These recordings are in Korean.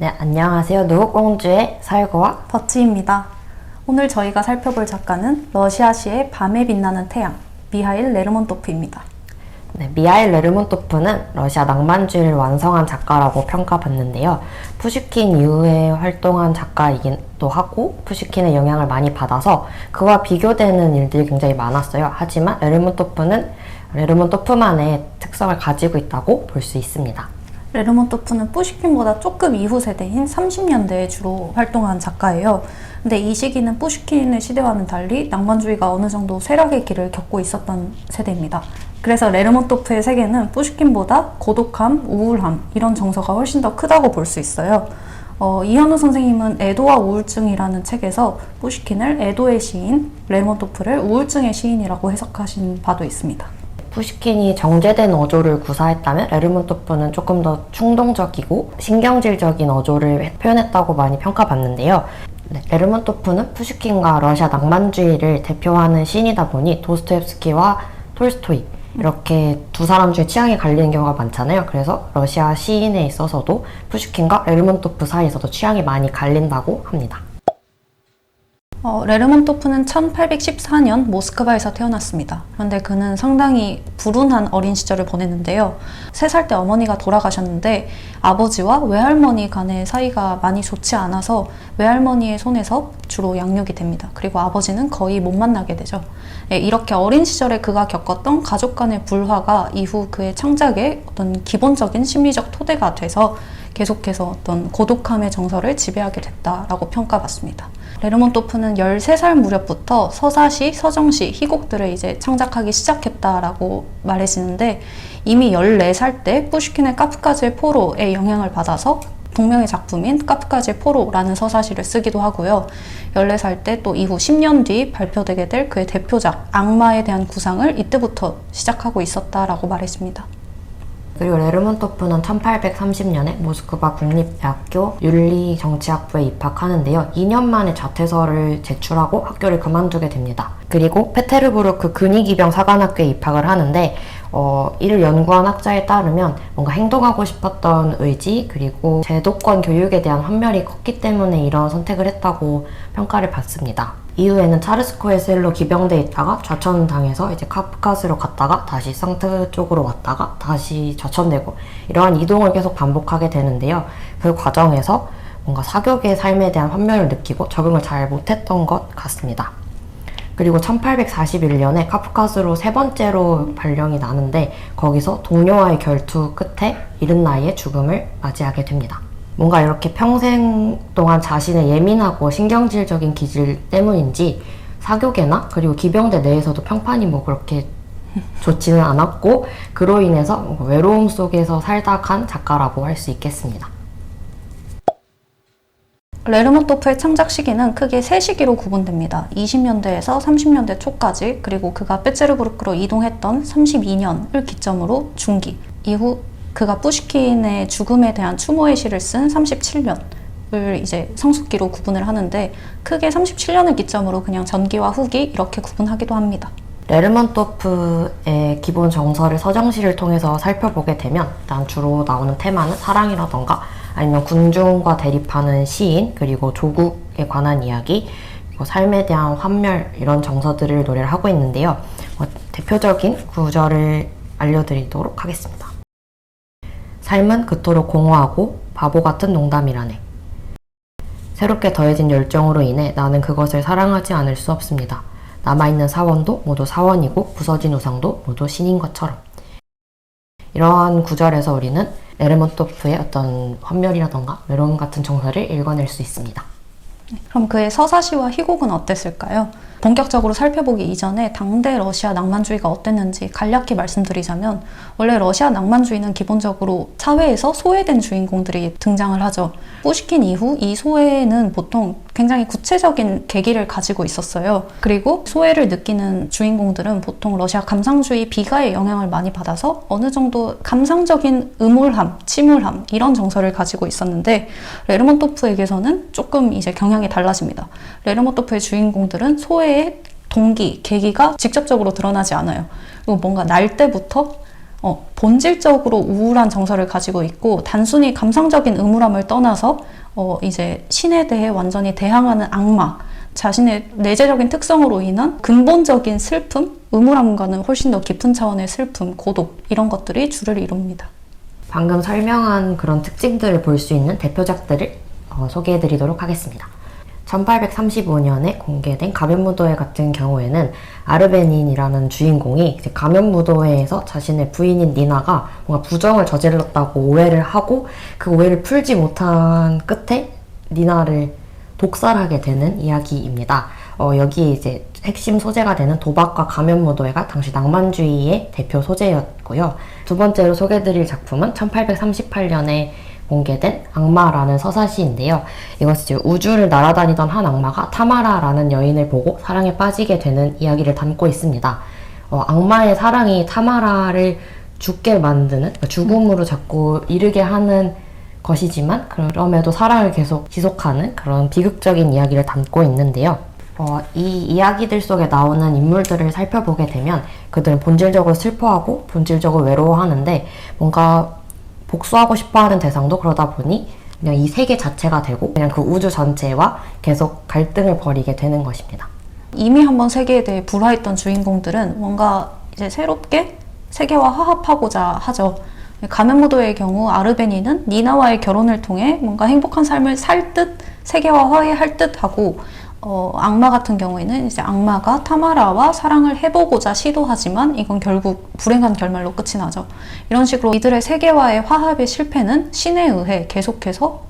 네, 안녕하세요. 노흑공주의 설거와 버츠입니다. 오늘 저희가 살펴볼 작가는 러시아시의 밤에 빛나는 태양, 미하일 레르몬토프입니다. 네, 미하일 레르몬토프는 러시아 낭만주의를 완성한 작가라고 평가받는데요. 푸시킨 이후에 활동한 작가이기도 하고 푸시킨의 영향을 많이 받아서 그와 비교되는 일들이 굉장히 많았어요. 하지만 레르몬토프는 레르몬토프만의 특성을 가지고 있다고 볼 수 있습니다. 레르몬토프는 뿌시킨보다 조금 이후 세대인 30년대에 주로 활동한 작가예요. 근데 이 시기는 뿌시킨의 시대와는 달리 낭만주의가 어느 정도 쇠락의 길을 겪고 있었던 세대입니다. 그래서 레르몬토프의 세계는 뿌시킨보다 고독함, 우울함 이런 정서가 훨씬 더 크다고 볼 수 있어요. 어, 이현우 선생님은 애도와 우울증이라는 책에서 뿌시킨을 애도의 시인, 레르몬토프를 우울증의 시인이라고 해석하신 바도 있습니다. 푸시킨이 정제된 어조를 구사했다면 레르몬토프는 조금 더 충동적이고 신경질적인 어조를 표현했다고 많이 평가받는데요. 네, 레르몬토프는 푸시킨과 러시아 낭만주의를 대표하는 시인이다 보니 도스토옙스키와 톨스토이 이렇게 두 사람 중에 취향이 갈리는 경우가 많잖아요. 그래서 러시아 시인에 있어서도 푸시킨과 레르몬토프 사이에서도 취향이 많이 갈린다고 합니다. 어, 레르몬토프는 1814년 모스크바에서 태어났습니다. 그런데 그는 상당히 불운한 어린 시절을 보냈는데요. 3살 때 어머니가 돌아가셨는데 아버지와 외할머니 간의 사이가 많이 좋지 않아서 외할머니의 손에서 주로 양육이 됩니다. 그리고 아버지는 거의 못 만나게 되죠. 예, 이렇게 어린 시절에 그가 겪었던 가족 간의 불화가 이후 그의 창작의 어떤 기본적인 심리적 토대가 돼서 계속해서 어떤 고독함의 정서를 지배하게 됐다라고 평가받습니다. 레르몬토프는 13살 무렵부터 서사시, 서정시, 희곡들을 이제 창작하기 시작했다라고 말해지는데 이미 14살 때 푸시킨의 카프카즈의 포로의 영향을 받아서 동명의 작품인 카프카즈의 포로라는 서사시를 쓰기도 하고요. 14살 때 또 이후 10년 뒤 발표되게 될 그의 대표작 악마에 대한 구상을 이때부터 시작하고 있었다라고 말해집니다. 그리고 레르몬토프는 1830년에 모스크바 국립대학교 윤리정치학부에 입학하는데요. 2년 만에 자퇴서를 제출하고 학교를 그만두게 됩니다. 그리고 페테르부르크 근위기병 사관학교에 입학을 하는데 어, 이를 연구한 학자에 따르면 뭔가 행동하고 싶었던 의지 그리고 제도권 교육에 대한 환멸이 컸기 때문에 이런 선택을 했다고 평가를 받습니다. 이후에는 차르스코의 셀로 기병대에 있다가 좌천당해서 이제 카프카스로 갔다가 다시 상트 쪽으로 왔다가 다시 좌천되고 이러한 이동을 계속 반복하게 되는데요. 그 과정에서 뭔가 사교계의 삶에 대한 환멸을 느끼고 적응을 잘 못했던 것 같습니다. 그리고 1841년에 카프카스로 세 번째로 발령이 나는데 거기서 동료와의 결투 끝에 이른 나이에 죽음을 맞이하게 됩니다. 뭔가 이렇게 평생 동안 자신의 예민하고 신경질적인 기질 때문인지 사교계나 그리고 기병대 내에서도 평판이 뭐 그렇게 좋지는 않았고 그로 인해서 외로움 속에서 살다 간 작가라고 할 수 있겠습니다. 레르몬토프의 창작 시기는 크게 세 시기로 구분됩니다. 20년대에서 30년대 초까지, 그리고 그가 페체르부르크로 이동했던 32년을 기점으로 중기, 이후 그가 뿌시킨의 죽음에 대한 추모의 시를 쓴 37년 을 이제 성숙기로 구분을 하는데 크게 37년을 기점으로 그냥 전기와 후기 이렇게 구분하기도 합니다. 레르몬토프의 기본 정서를 서정시를 통해서 살펴보게 되면 일단 주로 나오는 테마는 사랑이라던가 아니면 군중과 대립하는 시인 그리고 조국에 관한 이야기 삶에 대한 환멸 이런 정서들을 노래를 하고 있는데요. 어, 대표적인 구절을 알려드리도록 하겠습니다. 삶은 그토록 공허하고 바보 같은 농담이라네. 새롭게 더해진 열정으로 인해 나는 그것을 사랑하지 않을 수 없습니다. 남아있는 사원도 모두 사원이고 부서진 우상도 모두 신인 것처럼. 이러한 구절에서 우리는 레르몬토프의 어떤 환멸이라던가 외로움 같은 정서를 읽어낼 수 있습니다. 그럼 그의 서사시와 희곡은 어땠을까요? 본격적으로 살펴보기 이전에 당대 러시아 낭만주의가 어땠는지 간략히 말씀드리자면 원래 러시아 낭만주의는 기본적으로 사회에서 소외된 주인공들이 등장을 하죠. 뿌시킨 이후 이 소외는 보통 굉장히 구체적인 계기를 가지고 있었어요. 그리고 소외를 느끼는 주인공들은 보통 러시아 감상주의 비가의 영향을 많이 받아서 어느 정도 감상적인 음울함, 침울함 이런 정서를 가지고 있었는데 레르몬토프에게서는 조금 이제 경향이 달라집니다. 레르몬토프의 주인공들은 소외 의 동기, 계기가 직접적으로 드러나지 않아요. 그리고 뭔가 날 때부터 어, 본질적으로 우울한 정서를 가지고 있고 단순히 감상적인 의무람을 떠나서 어, 이제 신에 대해 완전히 대항하는 악마, 자신의 내재적인 특성으로 인한 근본적인 슬픔, 의무람과는 훨씬 더 깊은 차원의 슬픔, 고독 이런 것들이 주를 이룹니다. 방금 설명한 그런 특징들을 볼 수 있는 대표작들을 어, 소개해드리도록 하겠습니다. 1835년에 공개된 가면무도회 같은 경우에는 아르베닌이라는 주인공이 가면무도회에서 자신의 부인인 니나가 뭔가 부정을 저질렀다고 오해를 하고 그 오해를 풀지 못한 끝에 니나를 독살하게 되는 이야기입니다. 어, 여기 이제 핵심 소재가 되는 도박과 가면무도회가 당시 낭만주의의 대표 소재였고요. 두 번째로 소개드릴 작품은 1838년에 공개된 악마라는 서사시인데요. 이것은 우주를 날아다니던 한 악마가 타마라라는 여인을 보고 사랑에 빠지게 되는 이야기를 담고 있습니다. 어, 악마의 사랑이 타마라를 죽게 만드는 그러니까 죽음으로 자꾸 이르게 하는 것이지만 그럼에도 사랑을 계속 지속하는 그런 비극적인 이야기를 담고 있는데요. 어, 이 이야기들 속에 나오는 인물들을 살펴보게 되면 그들은 본질적으로 슬퍼하고 본질적으로 외로워하는데 뭔가 복수하고 싶어 하는 대상도 그러다 보니 그냥 이 세계 자체가 되고 그냥 그 우주 전체와 계속 갈등을 벌이게 되는 것입니다. 이미 한번 세계에 대해 불화했던 주인공들은 뭔가 이제 새롭게 세계와 화합하고자 하죠. 가면무도의 경우 아르베니는 니나와의 결혼을 통해 뭔가 행복한 삶을 살 듯 세계와 화해할 듯 하고 어, 악마 같은 경우에는 이제 악마가 타마라와 사랑을 해보고자 시도하지만 이건 결국 불행한 결말로 끝이 나죠. 이런 식으로 이들의 세계와의 화합의 실패는 신에 의해 계속해서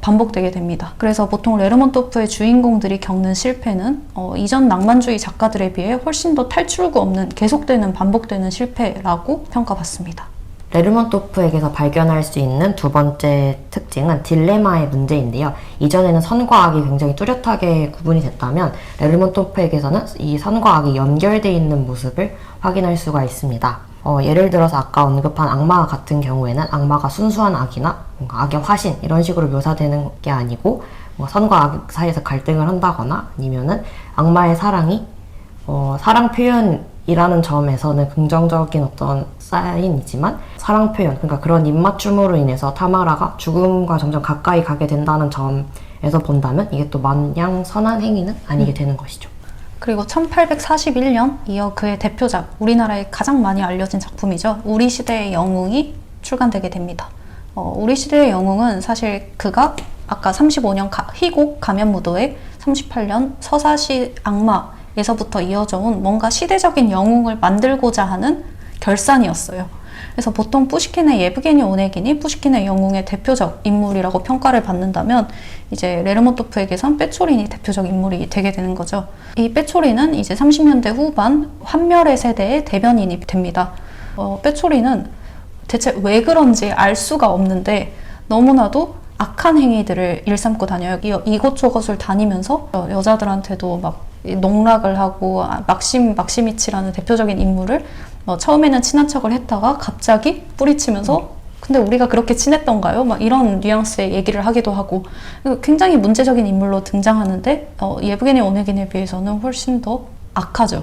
반복되게 됩니다. 그래서 보통 레르몬토프의 주인공들이 겪는 실패는 어, 이전 낭만주의 작가들에 비해 훨씬 더 탈출구 없는 계속되는 반복되는 실패라고 평가받습니다. 레르몬토프에게서 발견할 수 있는 두 번째 특징은 딜레마의 문제인데요. 이전에는 선과 악이 굉장히 뚜렷하게 구분이 됐다면 레르몬토프에게서는 이 선과 악이 연결되어 있는 모습을 확인할 수가 있습니다. 어, 예를 들어서 아까 언급한 악마 같은 경우에는 악마가 순수한 악이나 뭔가 악의 화신 이런 식으로 묘사되는 게 아니고 뭐 선과 악 사이에서 갈등을 한다거나 아니면은 악마의 사랑이 어, 사랑 표현 이라는 점에서는 긍정적인 어떤 사인이지만 사랑 표현, 그러니까 그런 입맞춤으로 인해서 타마라가 죽음과 점점 가까이 가게 된다는 점에서 본다면 이게 또 마냥 선한 행위는 아니게 되는 것이죠. 그리고 1841년 이어 그의 대표작, 우리나라에 가장 많이 알려진 작품이죠. 우리 시대의 영웅이 출간되게 됩니다. 어, 우리 시대의 영웅은 사실 그가 아까 35년 가, 희곡 가면무도회, 38년 서사시 악마 에서부터 이어져 온 뭔가 시대적인 영웅을 만들고자 하는 결산이었어요. 그래서 보통 푸시킨의 예브게니 오네긴이 푸시킨의 영웅의 대표적 인물이라고 평가를 받는다면 이제 레르모토프에게선 빼초린이 대표적 인물이 되게 되는 거죠. 이 빼초린은 이제 30년대 후반 환멸의 세대의 대변인이 됩니다. 어, 빼초린은 대체 왜 그런지 알 수가 없는데 너무나도 악한 행위들을 일삼고 다녀요. 이- 이곳저곳을 다니면서 어, 여자들한테도 막 농락을 하고 아, 막심 막시미치라는 대표적인 인물을 어, 처음에는 친한 척을 했다가 갑자기 뿌리치면서 근데 우리가 그렇게 친했던가요? 막 이런 뉘앙스의 얘기를 하기도 하고 굉장히 문제적인 인물로 등장하는데 어, 예브게니 오네긴에 비해서는 훨씬 더 악하죠.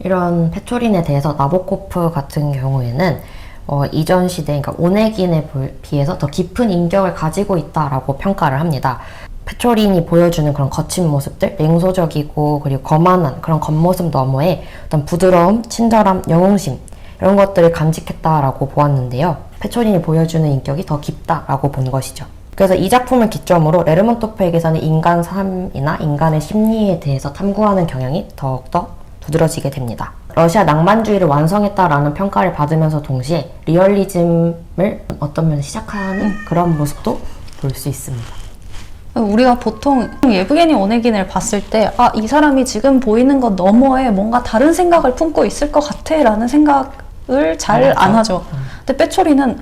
이런 페초린에 대해서 나보코프 같은 경우에는 어, 이전 시대, 그러니까 오네긴에 볼- 비해서 더 깊은 인격을 가지고 있다라고 평가를 합니다. 페초린이 보여주는 그런 거친 모습들, 냉소적이고 그리고 거만한 그런 겉모습 너머에 어떤 부드러움, 친절함, 영웅심 이런 것들을 간직했다라고 보았는데요. 페초린이 보여주는 인격이 더 깊다라고 본 것이죠. 그래서 이 작품을 기점으로 레르몬토프에게서는 인간 삶이나 인간의 심리에 대해서 탐구하는 경향이 더욱더 두드러지게 됩니다. 러시아 낭만주의를 완성했다라는 평가를 받으면서 동시에 리얼리즘을 어떤 면에 시작하는 그런 모습도 볼 수 있습니다. 우리가 보통 예브게니 오네긴을 봤을 때, 아, 이 사람이 지금 보이는 것 너머에 뭔가 다른 생각을 품고 있을 것 같아 라는 생각을 잘 안 하죠. 안 하죠. 근데 빼초리는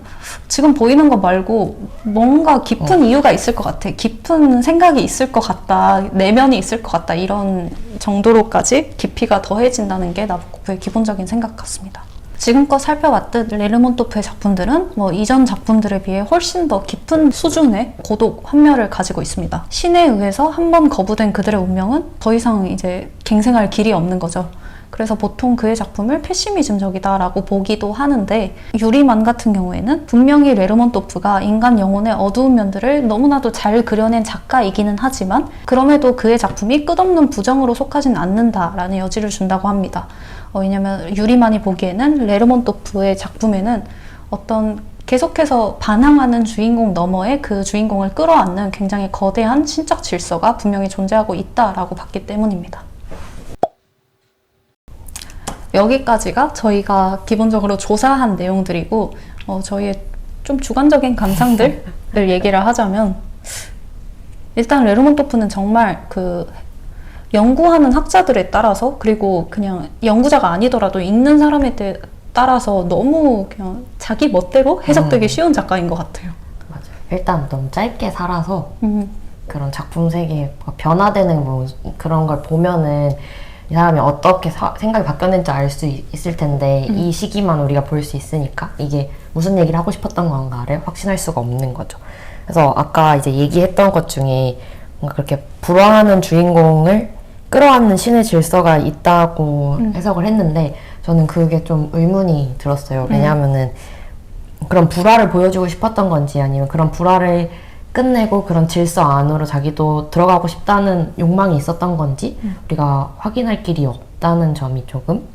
지금 보이는 것 말고 뭔가 깊은 이유가 있을 것 같아. 깊은 생각이 있을 것 같다. 내면이 있을 것 같다. 이런 정도로까지 깊이가 더해진다는 게 나보코프의 기본적인 생각 같습니다. 지금껏 살펴봤듯 레르몬토프의 작품들은 뭐 이전 작품들에 비해 훨씬 더 깊은 수준의 고독, 환멸을 가지고 있습니다. 신에 의해서 한 번 거부된 그들의 운명은 더 이상 이제 갱생할 길이 없는 거죠. 그래서 보통 그의 작품을 패시미즘적이다라고 보기도 하는데 유리만 같은 경우에는 분명히 레르몬토프가 인간 영혼의 어두운 면들을 너무나도 잘 그려낸 작가이기는 하지만 그럼에도 그의 작품이 끝없는 부정으로 속하진 않는다라는 여지를 준다고 합니다. 어, 왜냐면 유리만이 보기에는 레르몬토프의 작품에는 어떤 계속해서 반항하는 주인공 너머에 그 주인공을 끌어안는 굉장히 거대한 신적 질서가 분명히 존재하고 있다라고 봤기 때문입니다. 여기까지가 저희가 기본적으로 조사한 내용들이고 어, 저희의 좀 주관적인 감상들을 얘기를 하자면 일단 레르몬토프는 정말 그 연구하는 학자들에 따라서 그리고 그냥 연구자가 아니더라도 읽는 사람에 대- 따라서 너무 그냥 자기 멋대로 해석되기 음. 쉬운 작가인 것 같아요. 맞아요. 일단 너무 짧게 살아서 음, 그런 작품 세계에 변화되는 뭐 그런 걸 보면은 이 사람이 어떻게 사- 생각이 바뀌었는지 알 수 있을 텐데 이 시기만 우리가 볼 수 있으니까 이게 무슨 얘기를 하고 싶었던 건가를 확신할 수가 없는 거죠. 그래서 아까 이제 얘기했던 것 중에 뭔가 그렇게 불화하는 주인공을 끌어안는 신의 질서가 있다고 해석을 했는데 저는 그게 좀 의문이 들었어요. 왜냐하면은 그런 불화를 보여주고 싶었던 건지 아니면 그런 불화를 끝내고 그런 질서 안으로 자기도 들어가고 싶다는 욕망이 있었던 건지 우리가 확인할 길이 없다는 점이 조금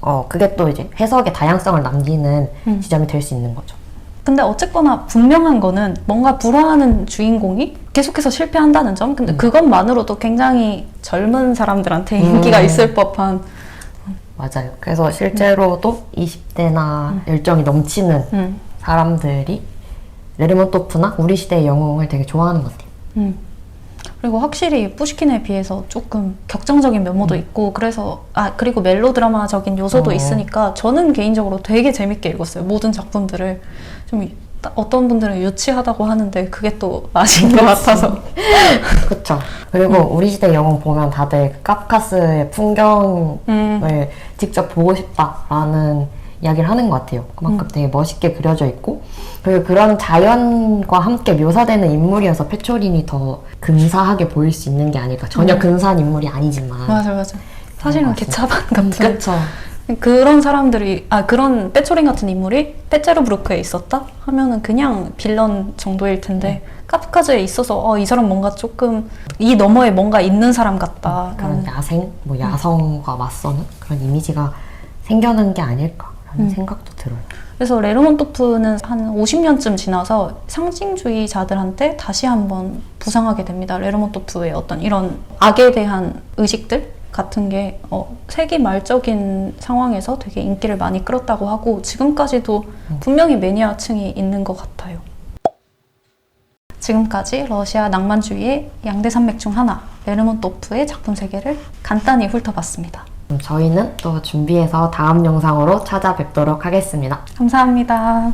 어 그게 또 이제 해석의 다양성을 남기는 음. 지점이 될 수 있는 거죠. 근데 어쨌거나 분명한 거는 뭔가 불화하는 주인공이 계속해서 실패한다는 점. 근데 그것만으로도 굉장히 젊은 사람들한테 음. 인기가 있을 법한. 맞아요. 그래서 실제로도 20대나 열정이 넘치는 음, 사람들이 레르몬토프나 우리 시대의 영웅을 되게 좋아하는 것 같아요. 음. 그리고 확실히 푸시킨에 비해서 조금 격정적인 면모도 있고 그래서 아 그리고 멜로드라마적인 요소도 어. 있으니까 저는 개인적으로 되게 재밌게 읽었어요 모든 작품들을 좀 이- 어떤 분들은 유치하다고 하는데 그게 또 맛인 것 같아서 그쵸. 그리고 우리 시대 영웅 보면 다들 그 카프카스의 풍경을 음, 직접 보고 싶다라는 이야기를 하는 것 같아요. 그만큼 되게 멋있게 그려져 있고 그리고 그런 자연과 함께 묘사되는 인물이어서 페초린이 더 근사하게 보일 수 있는 게 아닐까. 전혀 근사한 인물이 아니지만. 맞아 맞아 사실은 것 개차반 같은 그쵸. 그런 사람들이 아 그런 빼초린 같은 인물이 페체르브루크에 있었다 하면은 그냥 빌런 정도일 텐데 카프카즈에 있어서 어, 이 사람 뭔가 조금 이 너머에 뭔가 있는 사람 같다. 그런 야생, 뭐 야성과 맞서는 그런 이미지가 생겨난 게 아닐까 라는 생각도 들어요. 그래서 레르몬토프는 한 50년쯤 지나서 상징주의자들한테 다시 한번 부상하게 됩니다. 레르몬토프의 어떤 이런 악에 대한 의식들 같은 게 어, 세기 말적인 상황에서 되게 인기를 많이 끌었다고 하고 지금까지도 분명히 매니아층이 있는 것 같아요. 지금까지 러시아 낭만주의의 양대 산맥 중 하나 레르몬토프의 작품 세계를 간단히 훑어봤습니다. 그럼 저희는 또 준비해서 다음 영상으로 찾아뵙도록 하겠습니다. 감사합니다.